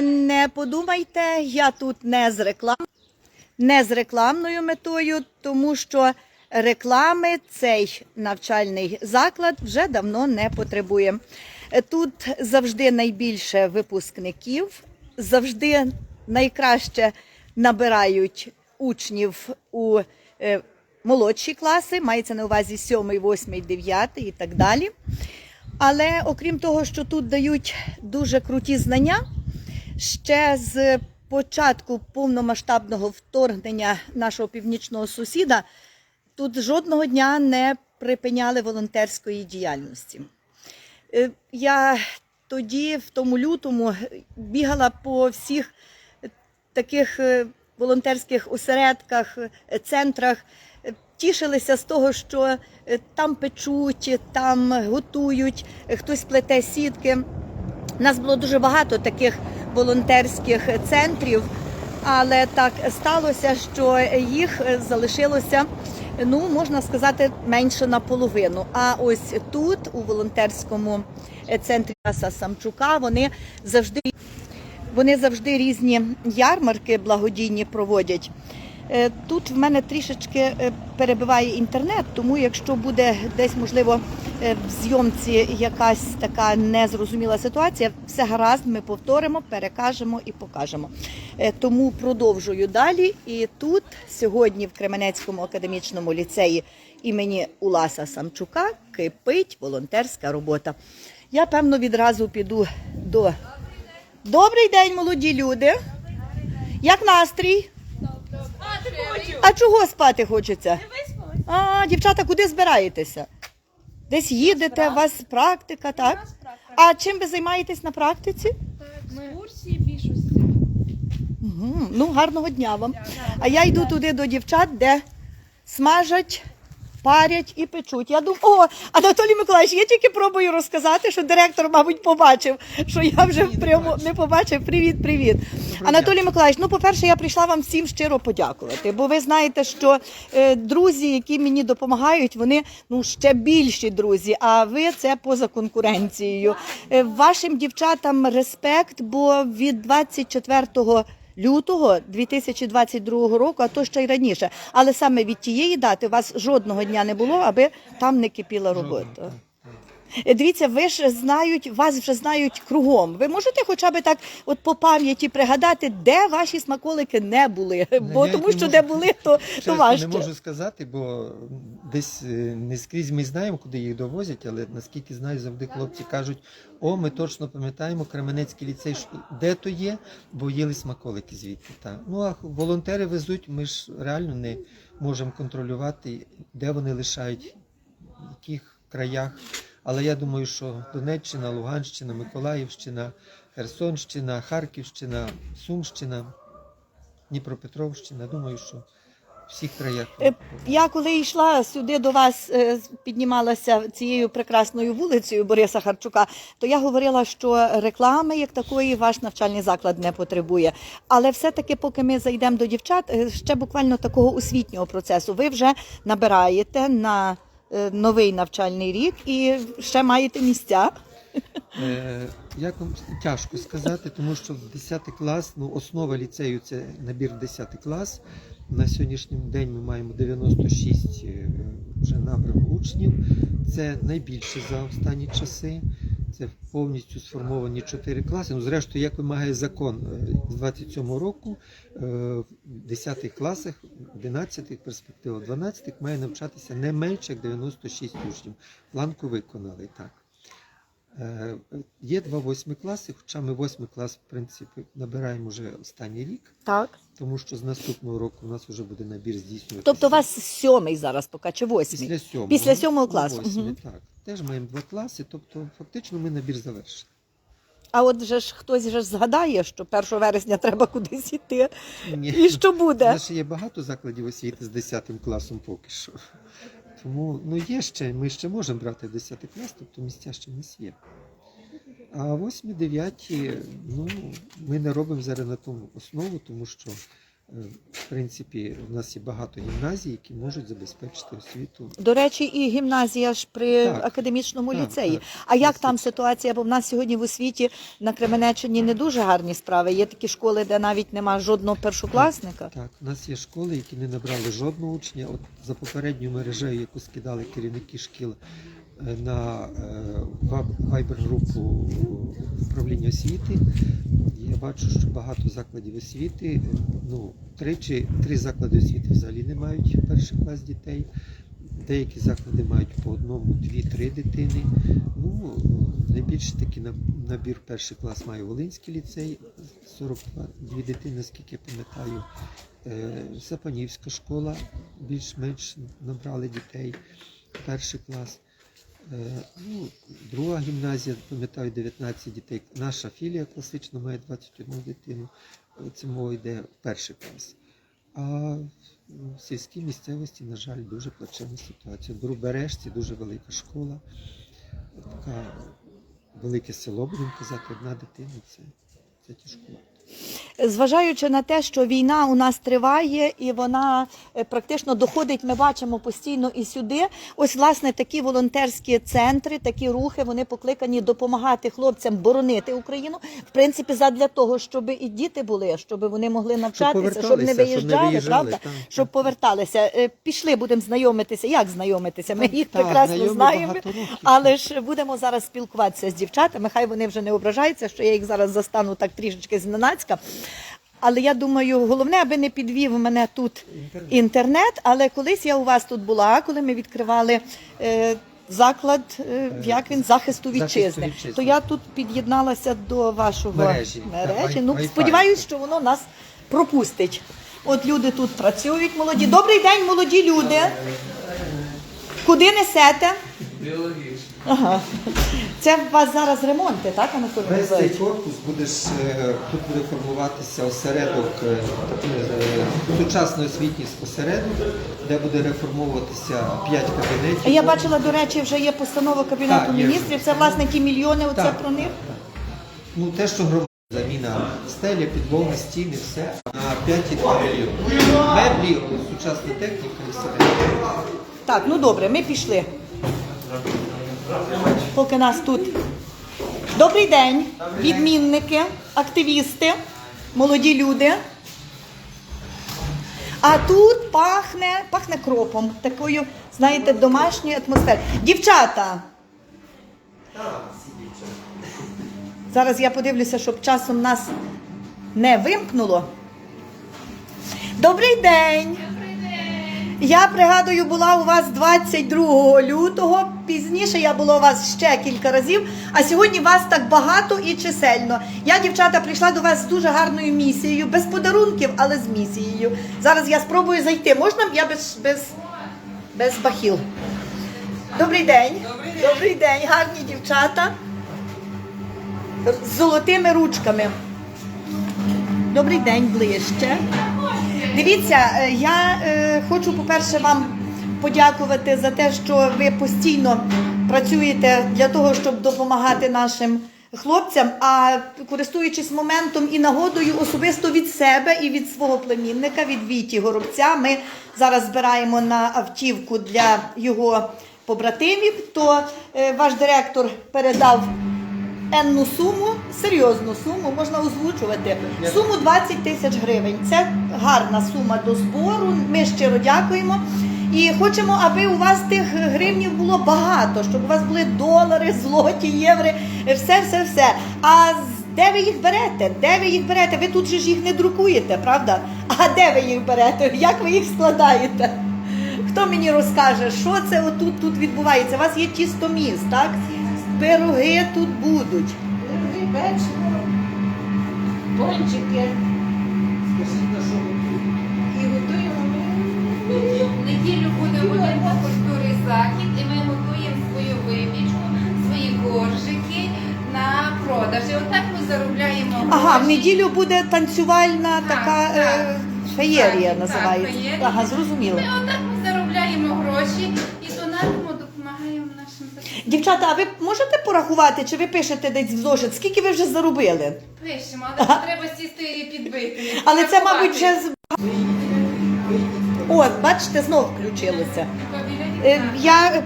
Не подумайте, я тут не з реклам, не з рекламною метою, тому що реклами цей навчальний заклад вже давно не потребує. Тут завжди найбільше випускників, завжди найкраще набирають учнів у е, молодші класи, мається на увазі 7, 8, 9 і так далі. Але окрім того, що тут дають дуже круті знання, ще з початку повномасштабного вторгнення нашого північного сусіда тут жодного дня не припиняли волонтерської діяльності. Е, Я тоді, в тому лютому, бігала по всіх таких е, волонтерських осередках, центрах, тішилися з того, що е, там печуть, там готують, хтось плете сітки. Нас було дуже багато таких волонтерських центрів, але так сталося, що їх залишилося, ну можна сказати, менше наполовину. А ось тут, у волонтерському е, центрі Тараса Самчука, вони завжди вони завжди різні ярмарки благодійні проводять. Е, Тут в мене трішечки е, перебиває інтернет, тому якщо буде десь, можливо, е, в зйомці якась така незрозуміла ситуація, все гаразд, ми повторимо, перекажемо і покажемо. Тому продовжую далі. І тут сьогодні в Кременецькому академічному ліцеї імені Уласа Самчука кипить волонтерська робота. Я певно відразу піду до Добрий день, молоді люди. Як настрій? Чого спати хочеться? А, дівчата, куди збираєтеся? Десь їдете, у вас практика, так? А чим ви займаєтесь на практиці? Екскурсії більшості. Угу. Ну, гарного дня вам. А я йду туди до дівчат, де смажать, парять і печуть. Я думаю, о, Анатолій Миколаївич, я тільки пробую розказати, що директор, мабуть, побачив, що я вже прямо не побачив. Привіт, привіт. Анатолій Миколаївич, ну, по-перше, я прийшла вам всім щиро подякувати, бо ви знаєте, що е, друзі, які мені допомагають, вони ну ще більші друзі. А ви це поза конкуренцією. Е, вашим дівчатам респект, бо від 24 лютого 2022 року, а то ще й раніше. Але саме від тієї дати у вас жодного дня не було, аби там не кипіла робота. Е, Дивіться, ви ж знають, вас вже знають кругом. Ви можете хоча б так, от по пам'яті пригадати, де ваші смаколики не були? Бо я тому, не що можу. де були, то, то важче. не можу сказати, бо десь е, не скрізь ми знаємо, куди їх довозять, але наскільки знаю, завжди хлопці кажуть: о, ми точно пам'ятаємо Кременецький ліцей, де то є, бо їли смаколики звідти. Та. Ну а волонтери везуть, ми ж реально не можемо контролювати, де вони лишають, в яких краях. Але я думаю, що Донеччина, Луганщина, Миколаївщина, Херсонщина, Харківщина, Сумщина, Дніпропетровщина, думаю, що всіх краях. Е, Я коли йшла сюди до вас, е, піднімалася цією прекрасною вулицею Бориса Харчука, то я говорила, що реклами як такої ваш навчальний заклад не потребує. Але все-таки, поки ми зайдемо до дівчат, е, ще буквально такого освітнього процесу. Ви вже набираєте на новий навчальний рік і ще маєте місця. Е, Як вам тяжко сказати, тому що в 10 клас, ну основа ліцею це набір 10 клас. На сьогоднішній день ми маємо 96 е, вже набрав учнів. Це найбільше за останні часи. Це повністю сформовані чотири класи. Ну, зрештою, як вимагає закон е, з 27 року, е, в 10 класах, 11 перспектива 12 має навчатися не менше як 96 учнів. Планку виконали так. Е, Є два восьми класи, хоча ми восьмий клас, в принципі, набираємо вже останній рік, Так. тому що з наступного року у нас вже буде набір здійснюватися. Тобто у вас сьомий зараз поки чи восьмий? після сьомого. після сьомого Ну, класу, восьмий, мгм. так. Теж маємо два класи, тобто фактично ми набір завершили. А от же ж хтось же ж згадає, що 1 вересня треба кудись іти. Ні. І що У буде? нас ще є багато закладів освіти з 10 класом поки що. Тому ну є ще, ми ще можемо брати 10 клас, тобто місця ще в нас є. А 8, 9, ну, ми не робимо зараз на тому основу, тому що В принципі, у нас є багато гімназій, які можуть забезпечити освіту. До речі, і гімназія ж при Так. академічному Так, ліцеї. так. А як Дійсно. там ситуація? Бо в нас сьогодні в освіті на Кременеччині не дуже гарні справи. Є такі школи, де навіть нема жодного першокласника. Так, у нас є школи, які не набрали жодного учня. От за попередньою мережею, яку скидали керівники шкіл е, на е, вайбер-групу управління освіти, бачу, що багато закладів освіти, е, ну, три, чи, три заклади освіти взагалі не мають перший клас дітей. Деякі заклади мають по одному, дві-три дитини. Ну, найбільше такий набір перший клас має Волинський ліцей, 42 дитини, наскільки я пам'ятаю. Е, Сапанівська школа більш-менш набрали дітей, перший клас. Е, Ну, друга гімназія, пам'ятаю, 19 дітей. Наша філія класична має 21 дитину. Це мова йде перший клас. А в сільській місцевості, на жаль, дуже плачевна ситуація. В Друбережці дуже велика школа, така велике село, будемо казати, одна дитина це, це тяжко. Зважаючи на те, що війна у нас триває і вона е, практично доходить, ми бачимо постійно і сюди. Ось власне такі волонтерські центри, такі рухи, вони покликані допомагати хлопцям боронити Україну. В принципі, задля того, щоб і діти були, щоб вони могли навчатися, щоб не поверталися, щоб не виїжджали, виїжджали, правда? так, Щоб так. поверталися. Е, Пішли, будемо знайомитися. Як знайомитися? Ми їх Так, прекрасно знаємо. Але ж будемо зараз спілкуватися з дівчатами. Хай вони вже не ображаються, що я їх зараз застану так трішечки зненацька. Але я думаю, головне, аби не підвів мене тут Інтернет. інтернет. Але колись я у вас тут була, коли ми відкривали е, заклад, е, як він захисту Захисту вітчизни. вітчизни. То я тут під'єдналася до вашого Мережі. мережі. Ну сподіваюся, що воно нас пропустить. От люди тут працюють, молоді. Добрий день, молоді люди. Куди несете? Ага. Це у вас зараз ремонти, так, Анатолій Весь цей корпус будеш, е, тут буде формуватися осередок, е, е, сучасний освітній осередок, де буде реформовуватися 5 кабінетів. Я бачила, до речі, вже є постанова Кабінету Так, міністрів. Це власне ті мільйони, оце Так, про них. так. Ну, те, що громада заміна стеля, підлоги, стіни, все на 5,2 мільйони. Меблі, сучасна техніка і все. Так, ну добре, ми пішли. Поки нас тут. Добрий день, відмінники, активісти, молоді люди. А тут пахне, пахне кропом, такою, знаєте, домашньою атмосферою. Дівчата. Зараз я подивлюся, щоб часом нас не вимкнуло. Добрий день! Я пригадую, була у вас 22 лютого. Пізніше я була у вас ще кілька разів. А сьогодні вас так багато і чисельно. Я, дівчата, прийшла до вас з дуже гарною місією, без подарунків, але з місією. Зараз я спробую зайти. Можна я без, без, без бахіл? Добрий день. Добрий день, гарні дівчата. З золотими ручками. Добрий день ближче. Дивіться, е, я е, хочу, по-перше, вам подякувати за те, що ви постійно працюєте для того, щоб допомагати нашим хлопцям. А користуючись моментом і нагодою, особисто від себе і від свого племінника, від Віті Горобця, ми зараз збираємо на автівку для його побратимів. То е, ваш директор передав енну суму, серйозну суму, можна озвучувати. Суму 20 тисяч гривень. Це гарна сума до збору. Ми щиро дякуємо. І хочемо, аби у вас тих гривнів було багато, щоб у вас були долари, злоті, євро, все, все, все. А де ви їх берете? Де ви їх берете? Ви тут же ж їх не друкуєте, правда? А де ви їх берете? Як ви їх складаєте? Хто мені розкаже, що це отут тут відбувається? У вас є тістоміс, так? Пироги тут будуть. Печиво, пончики. І готуємо ми. В неділю буде один культури захід, і ми готуємо свою випічку, свої коржики на продаж. І отак ми заробляємо Ага, в неділю буде танцювальна Так, така так. е, феєрія Так, називається. так, феєрія. Ага, зрозуміло. Ми отак ми заробляємо гроші Дівчата, а ви можете порахувати, чи ви пишете десь в зошит, скільки ви вже заробили? Пишемо, але треба сісти і підбити. Але це, мабуть, вже з- О, бачите, знов включилося. Е, Я